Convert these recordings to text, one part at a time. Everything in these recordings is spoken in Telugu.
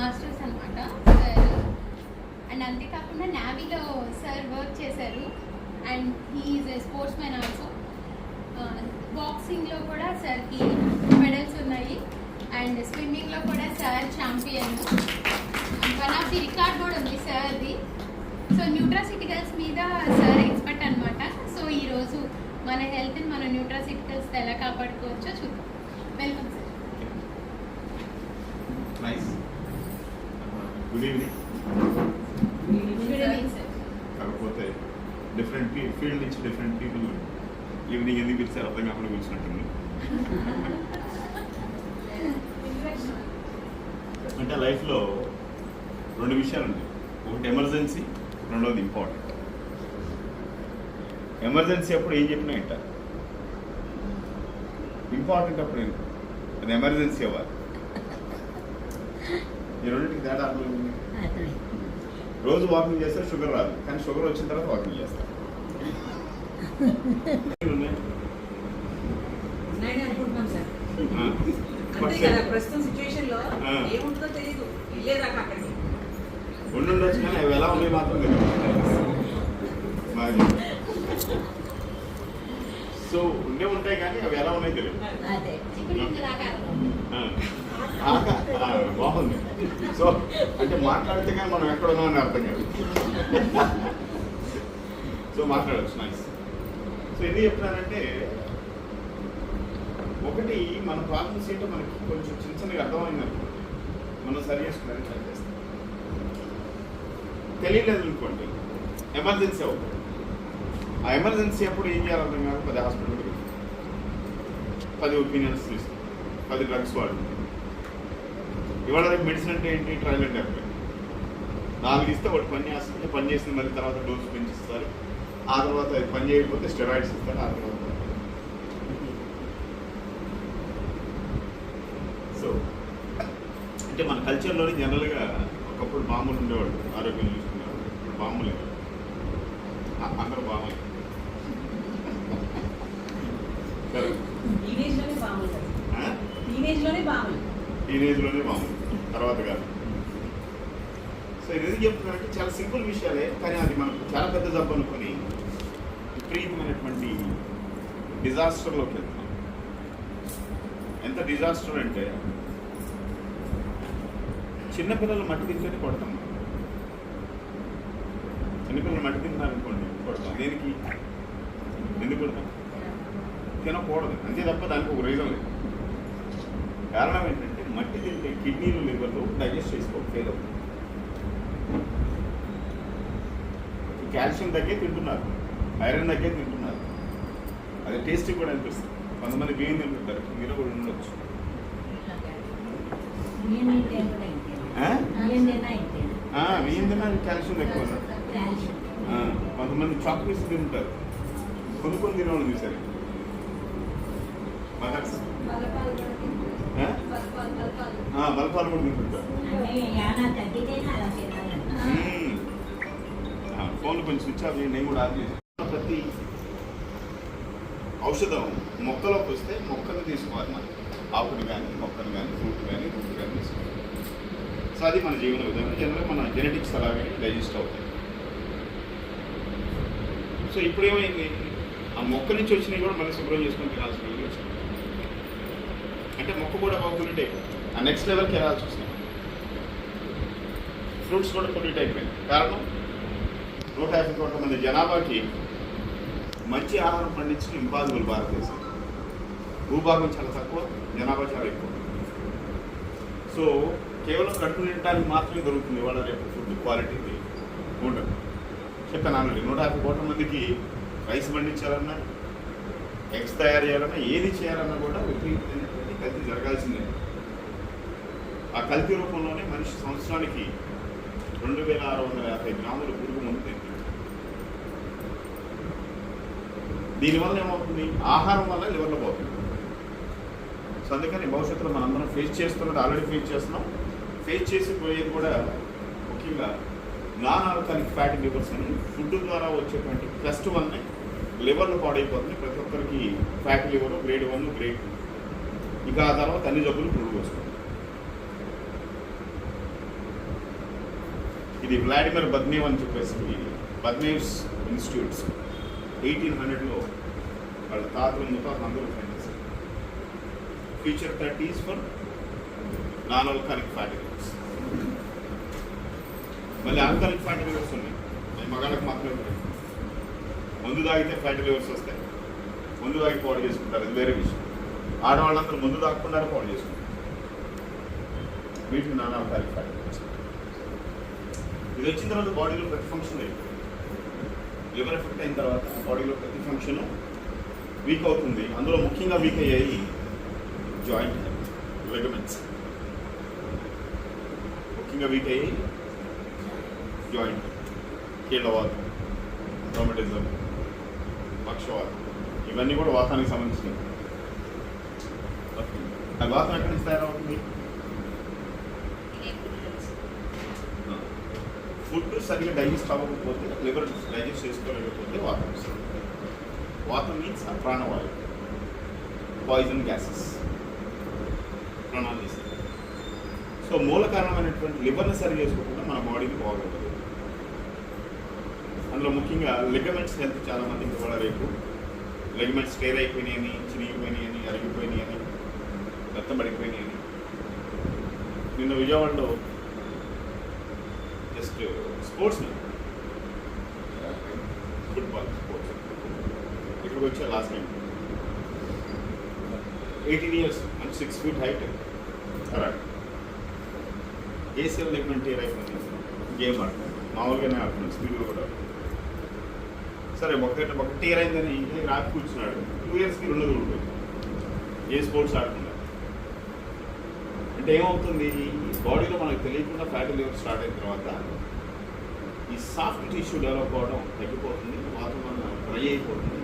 మాస్టర్స్ అనమాట సార్ అండ్ అంతేకాకుండా నావీలో సార్ వర్క్ చేశారు. And he is sports man also. బాక్సింగ్లో కూడా సార్కి మెడల్స్ ఉన్నాయి. అండ్ స్విమ్మింగ్లో కూడా sir champion. One of the record కూడా ఉంది సార్ది. సో న్యూట్రాసిటికల్స్ మీద సార్ ఎక్స్పర్ట్ అనమాట సో ఈరోజు మన హెల్త్ని మన న్యూట్రాసిటికల్స్ ఎలా కాపాడుకోవచ్చో చూద్దాం. Welcome sir. Nice. Good evening కాకపోతే డిఫరెంట్ ఫీల్డ్ నుంచి డిఫరెంట్ పీపుల్ ఈవినింగ్ ఎందుకు పిలిచారు అర్థం కాకుండా పిలిచినట్టుంది. అంటే లైఫ్లో రెండు విషయాలు ఉంటాయి. ఒకటి ఎమర్జెన్సీ రెండోది ఇంపార్టెంట్. ఎమర్జెన్సీ అప్పుడు ఏం చెప్పినా వింటారు ఇంపార్టెంట్ అప్పుడు ఏంటి? అది ఎమర్జెన్సీ అవ్వాలి. ఈ రెండింటికి తేడా అర్థం ఉంది రోజు వాకింగ్ చేస్తే షుగర్ రాదు. కానీ షుగర్ వచ్చిన తర్వాత వాకింగ్ చేస్తారు. ప్రస్తుతం సిచ్యువేషన్లో ఆ. ఏముంటుందో తెలియదు వెళ్ళేదాకా అక్కడికి. ఉండి ఉండొచ్చు కానీ అవి ఎలా ఉన్నాయి మాత్రం సో ఉండే ఉంటాయి కానీ అవి ఎలా ఉన్నాయి తెలియదు అదే ఇప్పుడు ఇంకా దాకా ఆ. ఆక- ఆ, బాగుంది సో అంటే మాట్లాడితే కానీ మనం ఎక్కడ ఉన్నామని అర్థం కాదు. సో మాట్లాడచ్చు నైస్ సో ఎందుకు చెప్తున్నానంటే ఒకటి మన ప్రాబ్లమ్స్ ఏంటో మనకి కొంచెం చిన్న చిన్నగా అర్థమైంది అనుకోండి మనం సరి చేసుకోవడానికి సరి చేస్తాం. తెలియలేదు అనుకోండి ఎమర్జెన్సీ అవుతుంది. ఆ ఎమర్జెన్సీ అప్పుడు ఏం చేయాలి అర్థం కాదు పది హాస్పిటల్కి పది ఒపీనియన్స్ తీసుకుంటాం. పది డ్రగ్స్ వాడు ఇవాళ రేపు మెడిసిన్ అంటే ఏంటి? ట్రయల్ అండ్ ఎఫెక్ట్ నాలుగు ఇస్తే ఒకటి పని చేస్తుంది పని చేసిన మళ్ళీ తర్వాత డోస్ పెంచిస్తారు. ఆ తర్వాత అది పని చేయకపోతే స్టెరాయిడ్స్ ఇస్తారు ఆ తర్వాత సో అంటే మన కల్చర్లోని జనరల్గా ఒకప్పుడు బాంబులు ఉండేవాళ్ళు ఆరోగ్యం చూసుకునేవాళ్ళు. ఇప్పుడు బాంబులు అందరూ బాంబులు. సరే టీనేజ్లోనే బాగుంది టీనేజ్లోనే మామూలు తర్వాత కాదు సో ఇది ఎందుకు చెప్తున్నానంటే చాలా సింపుల్ విషయాలే కానీ అది మనకు చాలా పెద్ద జబ్బు అనుకొని విపరీతమైనటువంటి డిజాస్టర్లోకి వెళ్తున్నాం. ఎంత డిజాస్టర్ అంటే చిన్నపిల్లలు మట్టి తింటేనే కొడతాం. చిన్నపిల్లలు మట్టి తింటారనుకోండి కొడతాం. దేనికి? ఎందుకు కొడతాం? తినకూడదు. అంతే తప్ప దానికి ఒక రీజన్ లేదు. కారణం ఏంటంటే మట్టి తింటే కిడ్నీలు లివర్లు డైజెస్ట్ చేసుకో ఫెయిల్ అవుతుంది కాల్షియం తగ్గే తింటున్నారు. ఐరన్ తగ్గే తింటున్నారు. అది టేస్ట్ కూడా అనిపిస్తుంది కొంతమంది బియ్యం తింటుంటారు. మీరు కూడా ఉండొచ్చు. బియ్యం తిన్నా కాల్షియం ఎక్కువ కొంతమంది చాక్లెట్స్ తింటారు. కొన్ని తినవాళ్ళు చూసారు మదర్స్ బలపాలు కూడా తింటుంటారు ఫోన్లు కొంచెం స్విచ్ ఆఫ్ నేను కూడా ఆఫ్ ప్రతి ఔషధం మొక్కలోకి వస్తే మొక్కను తీసుకోవాలి మనం. ఆకును కానీ మొక్కను కానీ ఫ్రూట్ కానీ రూట్ కానీ తీసుకోవాలి. సో అది మన జీవన విధానం. జనరల్గా మన జెనెటిక్స్ అలాగే డైజెస్ట్ అవుతాయి. సో ఇప్పుడు ఏమైంది? ఆ మొక్క నుంచి వచ్చినవి కూడా మనం శుభ్రం చేసుకొని తినాల్సిన అంటే మొక్క కూడా బాగుంటే ఆ నెక్స్ట్ లెవెల్కి వెళ్ళాల్సి వస్తుంది. ఫ్రూట్స్ కూడా పొల్యూట్ అయిపోయింది. కారణం నూట యాభై కోట్ల మంది జనాభాకి మంచి ఆహారం పండించడం ఇంపాసిబుల్ భారతదేశం. భూభాగం చాలా తక్కువ జనాభా చాలా ఎక్కువ. సో కేవలం కడుపు నిండటానికి మాత్రమే దొరుకుతుంది వాళ్ళ రేపు ఫుడ్ క్వాలిటీ ఉండదు. చెప్పాను ఆల్రెడీ నూట యాభై కోట్ల మందికి రైస్ పండించాలన్నా ఎగ్స్ తయారు చేయాలన్నా ఏది చేయాలన్నా కూడా విపరీతమైనటువంటి కలిసి జరగాల్సిందే. ఆ కల్తీ రూపంలోనే మనిషి సంవత్సరానికి రెండు వేల ఆరు వందల యాభై గ్రాముల పురుగు మందు తింటుంది. దీనివల్ల ఏమవుతుంది ఆహారం వల్ల లివర్లో పోతుంది. సో అందుకని భవిష్యత్తులో మనందరం ఫేస్ చేస్తున్నది ఆల్రెడీ ఫేస్ చేస్తున్నాం. ఫేస్ చేసిపోయేది కూడా ముఖ్యంగా నాన్ ఆల్కాలిక్ ఫ్యాటీ లివర్స్ అని ఫుడ్ ద్వారా వచ్చేటువంటి ప్లస్ వల్లనే లివర్లు పాడైపోతుంది. ప్రతి ఒక్కరికి fatty liver grade one grade two. ఇక ఆ తర్వాత అన్ని జబ్బులు పురుగు వస్తుంది ఇది వ్లాడిమిర్ బద్నేవ్ అని చెప్పేసి బద్నేవ్స్ ఇన్స్టిట్యూట్స్. ఎయిటీన్ హండ్రెడ్లో వాళ్ళ తాతలు ముతాతలు అందరూ ఫైన్ చేశారు. Feature thirties for non alcoholic fatty livers మళ్ళీ ఆల్కాలిక్ ఫ్యాటీ లివర్స్ ఉన్నాయి. అది మగాళ్ళకి మాత్రమే ఉన్నాయి ముందు తాగితే ఫ్యాటీ లివర్స్ వస్తాయి. ముందు తాగి పాడు చేసుకుంటారు. అది వేరే విషయం. ఆడవాళ్ళందరూ ముందు తాగకుండా పాడు చేసుకుంటారు. వీటిని నాన్ ఆల్కాలిక్ ఫ్యాటీ ఇది వచ్చిన తర్వాత బాడీలో ప్రతి ఫంక్షన్ అయిపోయింది లివర్ ఎఫెక్ట్ అయిన తర్వాత బాడీలో ప్రతి ఫంక్షన్ వీక్ అవుతుంది. అందులో ముఖ్యంగా వీక్ అయ్యాయి జాయింట్ లెగమెంట్స్ ముఖ్యంగా వీక్ అయ్యి జాయింట్ కీళ్ళవాతం రొమటిజం పక్షవాతం. ఇవన్నీ కూడా వాతానికి సంబంధించినవి. ఆ వాతం ఎక్కడి నుంచి తయారవుతుంది? ఫుడ్ సరిగ్గా డైజెస్ట్ అవ్వకపోతే లివర్ డైజెస్ట్ చేసుకోలేకపోతే వాతం వస్తుంది. వాతం మీన్స్ ప్రాణవాయువు పాయిజన్ గ్యాసెస్ ప్రాణాలు తీస్తాయి. సో మూల కారణమైనటువంటి లివర్ని సరి చేసుకోకుండా మన బాడీకి బాగోదు అందులో ముఖ్యంగా లిగమెంట్స్ హెల్త్ చాలా మందికి కూడా రేపు లిగమెంట్స్ స్టేర్ అయిపోయినాయని చిరిగిపోయినాయని అరిగిపోయినాయని మెత్తబడిపోయినాయని నిన్న విజయవాడలో జస్ట్ స్పోర్ట్స్ ఫుట్బాల్ స్పోర్ట్స్ ఇక్కడికి వచ్చా లాస్ట్ టైం ఎయిటీన్ ఇయర్స్ మంచి six feet height correct ACL ligament tear అయిపోయింది గేమ్ ఆడుతున్నాను మామూలుగానే ఆడుతున్నాను స్పీడ్గా కూడా సరే ఒకటి ఒక టీర్ అయిందని ఇంటికి రాత్రి కూర్చున్నాడు. టూ ఇయర్స్కి రెండు ఊడిపోయింది ఏ స్పోర్ట్స్ ఆడుతున్నాడు అంటే ఏమవుతుంది? ఈ బాడీలో మనకు తెలియకుండా ఫ్యాటీ లివర్ స్టార్ట్ అయిన తర్వాత ఈ సాఫ్ట్ టిష్యూ డెవలప్ అవ్వడం తగ్గిపోతుంది వాతావరణం డ్రై అయిపోతుంది.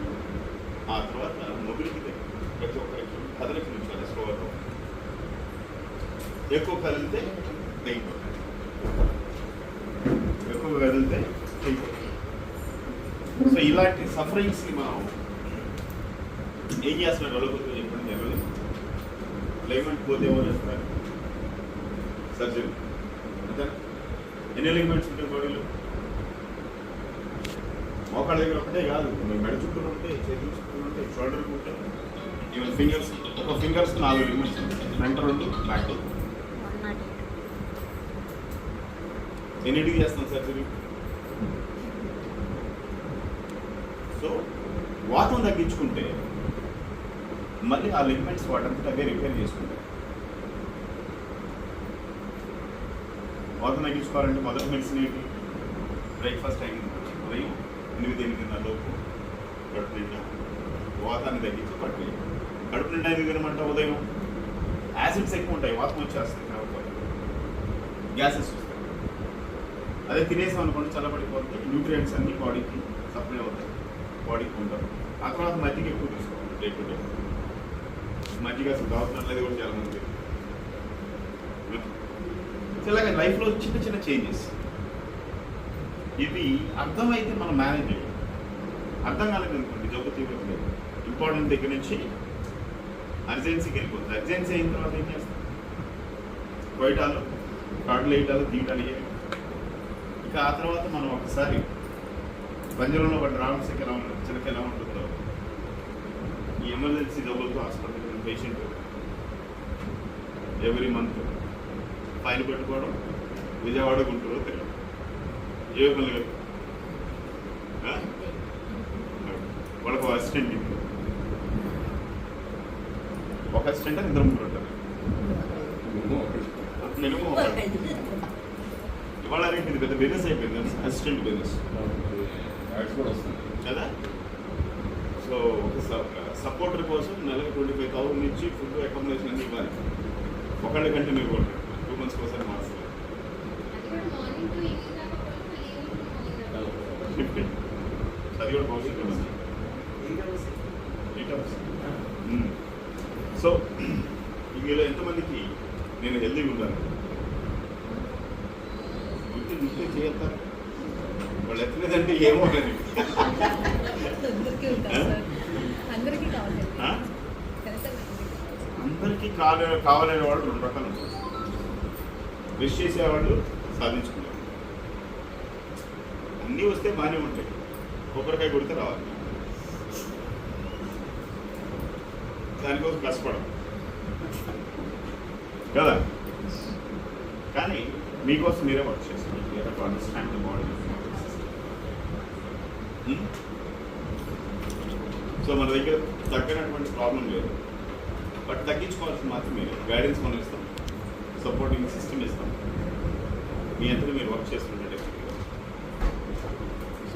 ఆ తర్వాత మొబిలిటీ ప్రతి ఒక్కరికి కదలికి నుంచి చాలా స్లో ఎక్కువ కదిలితే తగ్గిపోతుంది ఎక్కువ కదిలితే తగ్గిపోతుంది సో ఇలాంటి సఫరింగ్స్ని మనం ఏం చేస్తున్నాం డెవలప్ చెప్పండి జనరల్ లైమెంట్ పోతే ఏమో చేస్తారు సర్జరీ అంతేనా ఎన్ని లిగమెంట్స్ ఉంటాయి బాడీలో? మోకాళ్ళ దగ్గర ఒకటే కాదు మీ మెడ చుట్టూ ఉంటాయి చేతుల చుట్టూ ఉంటాయి షోల్డర్ ఉంటాయి ఈవెన్ ఫింగర్స్ ఒక ఫింగర్స్ నాలుగు లిగమెంట్స్ ఫ్రంట్ రెండు బ్యాక్ ఎన్నిటికి చేస్తాం సర్జరీ సో వాతం తగ్గించుకుంటే మళ్ళీ ఆ లిమెంట్స్ వాటంతట అవే రిపేర్ చేసుకుంటాయి. వాతం తగ్గించుకోవాలంటే మొదటి మెడిసిన్ ఏంటి? బ్రేక్ఫాస్ట్ టైం ఉదయం ఎనిమిది ఎనిమిదిన్నర లోపు కడుపు నిండా వాతాన్ని తగ్గించి పట్టు కడుపు నిండా ఎందుకు తినమంటే ఉదయం. యాసిడ్స్ ఎక్కువ ఉంటాయి వాతం వచ్చేస్తుంది కాబట్టి. గ్యాసెస్ వస్తాయి. అదే తినేసాం అనుకోండి చల్లబడిపోతే న్యూట్రియంట్స్ అన్ని బాడీకి సప్లై అవుతాయి. బాడీకి ఉంటారు ఆ తర్వాత మజ్జిగ ఎక్కువ తీసుకోవాలి డే టు డే మజ్జిగ అసలు కావాల్సిన కూడా చాలా మంది ఇలాగ లైఫ్లో చిన్న చిన్న చేంజెస్. ఇది అర్థమైతే మనం మేనేజ్ చేయాలి అర్థం కాలేదు అనుకోండి జబ్బు లేదు ఇంపార్టెంట్ దగ్గర నుంచి అర్జెన్సీకి వెళ్ళిపోతుంది. అర్జెన్సీ అయిన తర్వాత ఏం చేస్తాం? బయటాలు కార్డులు వేయటాలు తీయటాలు ఇక ఆ తర్వాత మనం ఒకసారి పంజరంలో పడ్డ రామశిఖ ఎలా ఉంటుంది చిలక ఎలా ఉంటుందో ఈ emergency జబ్బులతో hospital patient every month file పెట్టుకోవడం విజయవాడ గుంటూరు తిరగడం ఏ పనులు కాదు. వాళ్ళకు అసిస్టెంట్ ఒక అసిస్టెంట్ ఇద్దరు ముగ్గురు ఉంటారు. మినిమం ఒకటి. ఇవాళ ఇది పెద్ద బిజినెస్ అయిపోయింది అసిస్టెంట్ బిజినెస్ కదా? సో ఒక సపోర్టర్ కోసం నెలకు ట్వంటీ ఫైవ్ థౌసండ్ నుంచి ఫుడ్ అకామిడేషన్ అన్ని ఇవ్వాలి. ఒకళ్ళ కంటిన్యూ కూడా టూ మంత్స్కి ఒకసారి మార్చాలి అది కూడా మార్నింగ్ టు ఈవినింగ్ దాకా పోయి మళ్ళీ ఈవినింగ్ మార్నింగ్ షిఫ్ట్ అది కూడా భవిష్యత్తు. సో మీలో ఎంతమందికి నేను హెల్దీగా ఉన్నాను గుర్తు గుర్తు చేయతారు వాళ్ళు ఎత్తలేదంటే ఏమో కానీ అందరికీ కాలే కావాలనే వాళ్ళు రెండు రకాలు ఉంటారు. విష్ చేసేవాళ్ళు సాధించుకునేవాళ్ళు. అన్నీ వస్తే బాగానే ఉంటాయి. కొబ్బరికాయ కొడితే రావాలి. దానికోసం కష్టపడం. కదా? కానీ మీకోసం మీరే వర్క్ చేస్తున్నారు. You have to understand the body so మన దగ్గర తగ్గినటువంటి ప్రాబ్లం లేదు. బట్ తగ్గించుకోవాల్సింది మాత్రమే గైడెన్స్ మనం ఇస్తాం. సపోర్టింగ్ సిస్టమ్ ఇస్తాం. మీ అంతా మీరు వర్క్ చేస్తుంటే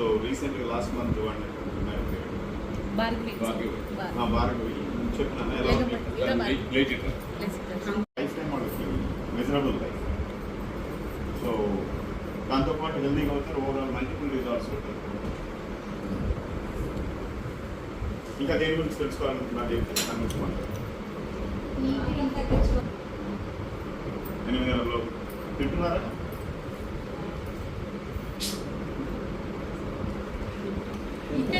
సో రీసెంట్గా లాస్ట్ మంత్ భార్గవి భార్గవి. చెప్పినాను ఎలా. లేట్. లైఫ్ టైం వాళ్ళకి మిజరబుల్ లైఫ్ సో దాంతోపాటు హెల్దీగా అవుతారు. ఓవరాల్ మల్టిపుల్ రిజాల్ట్స్ ఉంటాయి. ఇంకా దేని గురించి తెలుసుకోవాలనుకున్నారు ఎనిమిది నెలల్లో తింటున్నారా ఇక్కడ నుంచి సైడ్ చేస్తున్నారు నేను చూసాను.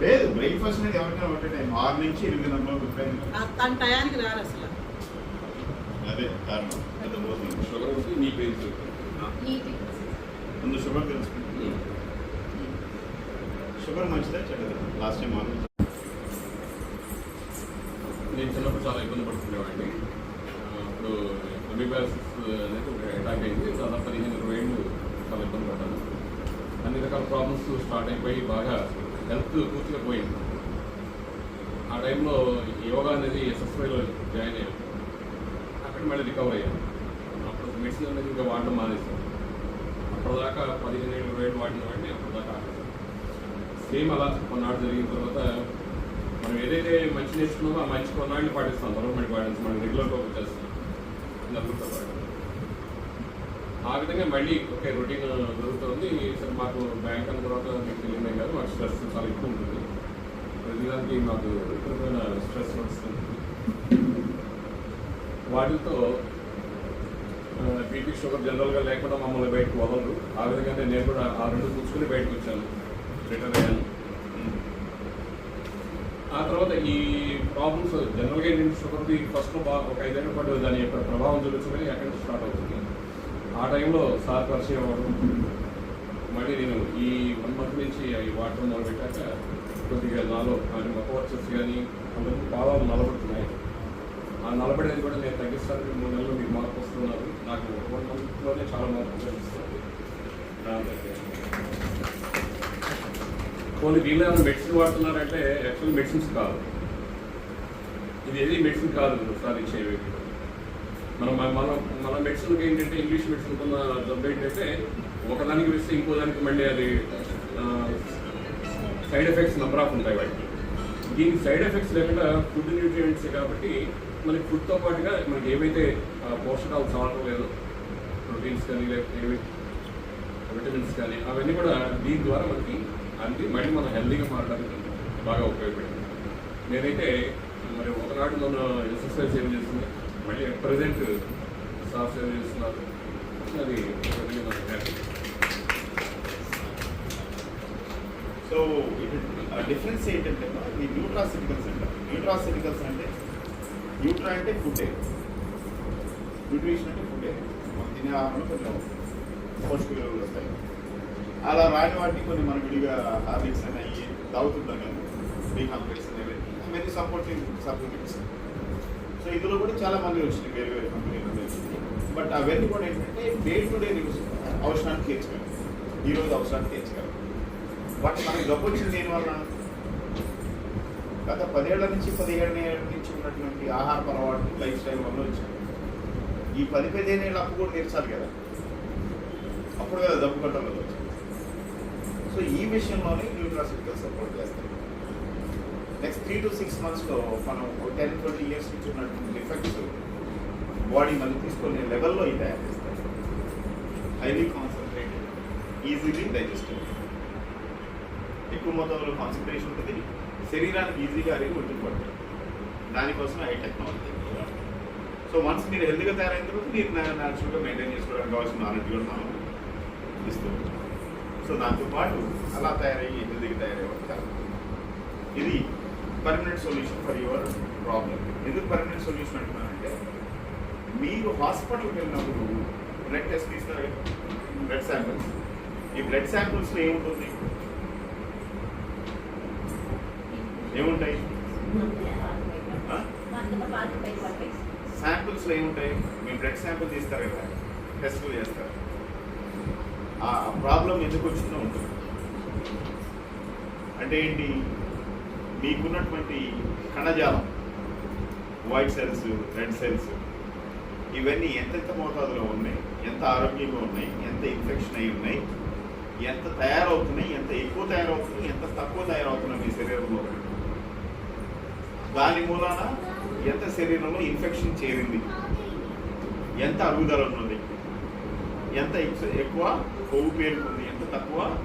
లేదు బ్రేక్ఫాస్ట్ అనేది ఎవరికైనా ఒకటే టైం ఆరు నుంచి ఎనిమిది నెలల్లో ప్రిపేర్ తన టయానికి రారు అసలు. అదే కారణం. పెద్ద పోతుంది షుగర్ ఉంటే నీ పేరు. ముందు షుగర్ తెలుసుకుంటుంది షుగర్ మంచిదా చెడ్డదా. లాస్ట్ టైం ఆలోచించి నేను చిన్నప్పుడు చాలా ఇబ్బంది పడుతుండేవాడిని. ఆ, అప్పుడు అమీబాసిస్ అనేది ఒక అటాక్ అయింది దాదాపు పదిహేను ఇరవై ఏళ్ళు చాలా ఇబ్బంది పడ్డాను. అన్ని రకాల ప్రాబ్లమ్స్ స్టార్ట్ అయిపోయి బాగా హెల్త్ పూర్తిగా పోయింది. ఆ టైంలో యోగా అనేది ఎస్ఎస్వైలో జాయిన్ అయ్యాను. అక్కడ మళ్ళీ రికవర్ అయ్యాను. అప్పుడు మెడిసిన్ అనేది ఇంకా వాడడం మానేశాను. అప్పటిదాకా పదిహేను ఏళ్ళు ఇరవై ఏళ్ళు వాడిన వాడిని అప్పటిదాకా సేమ్ అలా కొన్నాడు జరిగిన తర్వాత మనం ఏదైతే మంచి నేర్చుకున్నామో ఆ మంచి కొన్నాళ్ళని పాటిస్తాం. గవర్నమెంట్ పాటిస్తాం మనం రెగ్యులర్గా వచ్చేస్తాం నలుగురితో ఆ విధంగా మళ్ళీ ఒకే రొటీన్ జరుగుతుంది. సరే మాకు బ్యాంక్ అన్న తర్వాత మీకు తెలియదే కాదు మాకు స్ట్రెస్ చాలా ఎక్కువ ఉంటుంది. ప్రతిదానికి మాకు ఎక్కువైన స్ట్రెస్ వస్తుంది. వాటితో బీపీ షుగర్ జనరల్గా లేకుండా మమ్మల్ని బయటకు వదలరు. ఆ విధంగానే నేను కూడా ఆ రెండు కూర్చుని బయటకు వచ్చాను. రిటర్న్ అయ్యాను. ఆ తర్వాత ఈ ప్రాబ్లమ్స్ జనరల్గా ఏంటంటే షుగర్ది ఫస్ట్లో బాగా ఒక ఐదేళ్ళ పాటు దాని యొక్క ప్రభావం చూపించమని అక్కడి నుంచి స్టార్ట్ అవుతుంది. ఆ టైంలో సార్ పరిచయం అవ్వడం మళ్ళీ నేను ఈ వన్ మంత్ నుంచి అవి వాటర్ మొదలుపెట్టాక కొద్దిగా నాలో కానీ మొక్క వచ్చేసి కానీ అందరికీ పాదాలు నలబడుతున్నాయి. ఆ నలబడేది కూడా నేను తగ్గిస్తాను మూడు నెలలు మీకు మార్పు వస్తున్నారు. నాకు ఒక వన్ మంత్లోనే చాలా మార్పు కనిపిస్తుంది దగ్గర. కొన్ని దీనిలో ఏమైనా మెడిసిన్ వాడుతున్నారంటే యాక్చువల్ మెడిసిన్స్ కాదు. ఇది ఏది మెడిసిన్ కాదు సార్ ఇచ్చేవి మనం మన మన- మెడిసిన్కి ఏంటంటే ఇంగ్లీష్ మెడిసిన్ ఉన్న జబ్బు ఏంటంటే ఒకదానికి వేస్తే ఇంకో దానికి మళ్ళీ అది సైడ్ ఎఫెక్ట్స్ నెంబర్ ఆఫ్ ఉంటాయి వాటికి. దీనికి సైడ్ ఎఫెక్ట్స్ లేకుండా ఫుడ్ న్యూట్రియంట్స్ కాబట్టి మనకి ఫుడ్తో పాటుగా మనకి ఏవైతే పోషకాలు చాలటం లేదో ప్రోటీన్స్ కానీ లేకపోతే ఏవి విటమిన్స్ కానీ అవన్నీ కూడా దీని ద్వారా మనకి అంది మళ్ళీ మనం హెల్దీగా మారడానికి బాగా ఉపయోగపడింది. నేనైతే మరి ఒకనాడు మన ఎక్సర్సైజ్ సేవ్ చేసింది? మళ్ళీ ప్రజెంట్ సాఫ్ సేవ్ చేస్తున్నారు? అది సో డిఫరెన్స్ ఏంటంటే ఈ న్యూట్రాసిటికల్స్ అంటారు న్యూట్రాసిటికల్స్ అంటే న్యూట్రా అంటే ఫుడ్ న్యూట్రిషన్ అంటే ఫుడ్ మనం తినే ఆహారంలో కొంచెం పోషక విలువలు వస్తాయి. అలా రాని వాటిని కొన్ని మనం విడిగా హార్లిక్స్ అని అయ్యి తాగుతుంటాం కదా బీ కాంప్లెక్స్ అనేవి. అవన్నీ సపోర్టింగ్ సప్లిమెంట్స్ సో ఇందులో కూడా చాలా మంది వచ్చినాయి వేరే వేరే కంపెనీలు బట్ అవన్నీ కూడా ఏంటంటే డే టు డే యూస్ అవసరానికి తీర్చగలం ఈరోజు అవసరానికి తీర్చగలం బట్ మనకి డబ్బు వచ్చింది దేనివల్ల గత పదేళ్ళ నుంచి పదిహేడు ఏళ్ళ నుంచి ఉన్నటువంటి ఆహార అలవాటు లైఫ్ స్టైల్ వల్ల వచ్చింది ఈ పది పదిహేను ఏళ్ళ అప్పు కూడా తీర్చాలి కదా. అప్పుడు కదా డబ్బు కట్టలు సో ఈ విషయంలోనే న్యూట్రాసిటికల్ సపోర్ట్ చేస్తారు. నెక్స్ట్ త్రీ టు సిక్స్ మంత్స్లో మనం టెన్ ట్వంటీ ఇయర్స్ నుంచి ఉన్నటువంటి ఎఫెక్ట్స్ బాడీ మళ్ళీ తీసుకునే లెవెల్లో ఇది తయారు చేస్తారు. హైలీ కాన్సన్ట్రేటెడ్ ఈజీలీ డైజెస్టివ్ ఎక్కువ మొత్తంలో కాన్సన్ట్రేషన్ ఉంటుంది. శరీరానికి ఈజీగా అరిగి ఒంటికి పడుతుంది. దానికోసం హై టెక్నాలజీ సో వన్స్ మీరు హెల్త్గా తయారైన తర్వాత మీరు న్యాచురల్గా మెయింటైన్ చేసుకోవడానికి కావాల్సిన నాలెడ్జ్ కూడా మనం ఇస్తూ ఉంటాం. సో దాంతోపాటు అలా తయారయ్యి హెల్తీగా తయారయ్యేవారు చాలా ఇది permanent solution for your problem ఎందుకు పర్మనెంట్ సొల్యూషన్ అంటున్నానంటే మీరు హాస్పిటల్కి వెళ్ళినప్పుడు బ్లడ్ టెస్ట్ తీస్తారు? కదా బ్లడ్ శాంపిల్స్ ఈ బ్లడ్ శాంపిల్స్లో ఏముంటుంది? ఏముంటాయి? శాంపిల్స్లో ఏముంటాయి? మీ బ్లడ్ శాంపిల్ తీస్తారు కదా? టెస్టులు చేస్తారు. ఆ ప్రాబ్లం ఎందుకు వచ్చిందో ఉంటుంది. అంటే ఏంటి? మీకున్నటువంటి కణజాలం వైట్ సెల్స్ రెడ్ సెల్స్ ఇవన్నీ ఎంతెంత మోతాదులో ఉన్నాయి? ఎంత ఆరోగ్యంగా ఉన్నాయి? ఎంత ఇన్ఫెక్షన్ అయి ఉన్నాయి? ఎంత తయారవుతున్నాయి? ఎంత ఎక్కువ తయారవుతున్నాయి? ఎంత తక్కువ తయారవుతున్నాయి మీ శరీరంలో? దాని మూలాన ఎంత శరీరంలో ఇన్ఫెక్షన్ చేరింది? ఎంత అరుగుదల ఉన్నది? ఎంత ఎక్కువ కొవ్వు పేరుకుంది. ఎంత తక్కువ?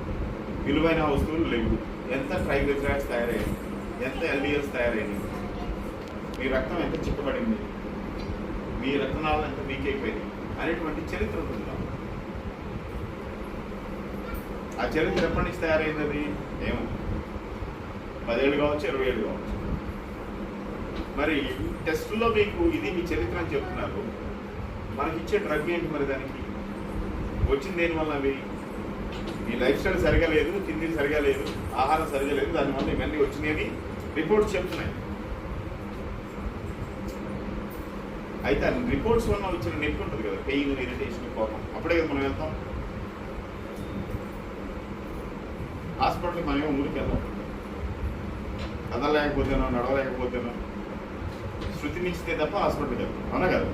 విలువైన వస్తువులు లేవు. ఎంత ట్రైగ్లిజరైడ్స్ తయారయ్యాయి ఎంత ఎల్డిఎల్స్ తయారైంది? మీ రక్తం ఎంత చిక్కబడింది? మీ రక్తనాలు ఎంత వీక్ అయిపోయింది? అనేటువంటి చరిత్ర ఉంటుంది ఆ చరిత్ర ఎప్పటి నుంచి తయారైంది అది? ఏమో. పదేళ్ళు కావచ్చు ఇరవై ఏళ్ళు కావచ్చు. మరి టెస్టులో మీకు ఇది మీ చరిత్ర అని చెప్తున్నారు. మనకి ఇచ్చే డ్రగ్ ఏంటి మరి దానికి? వచ్చింది దేని వల్ల అవి? మీ లైఫ్ స్టైల్ సరిగా లేదు తిండి సరిగా లేదు ఆహారం సరిగా లేదు దానివల్ల ఇవన్నీ వచ్చినాయని రిపోర్ట్స్ చెప్తున్నాయి. అయితే ఆ రిపోర్ట్స్ వల్ల వచ్చిన నొప్పి ఉంటుంది కదా పెయిన్ ఇరిటేషన్ కోపం. అప్పుడే కదా మనం వెళ్తాం. హాస్పిటల్కి మనం ఊరికి వెళ్తాం కదలలేకపోతేనో నడవలేకపోతేనో శృతి మించితే తప్ప హాస్పిటల్కి వెళ్తాం అవునా కదా?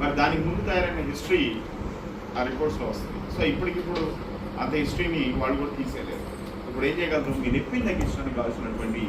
మరి దానికి ముందు తయారైన హిస్టరీ ఆ రిపోర్ట్స్లో వస్తుంది సో ఇప్పటికిప్పుడు అంత హిస్టరీని వాళ్ళు కూడా తీసేయలేదు. ఇప్పుడు ఏం చేయగలుగుతాం? మీ నొప్పిని తగ్గించడానికి కావాల్సినటువంటి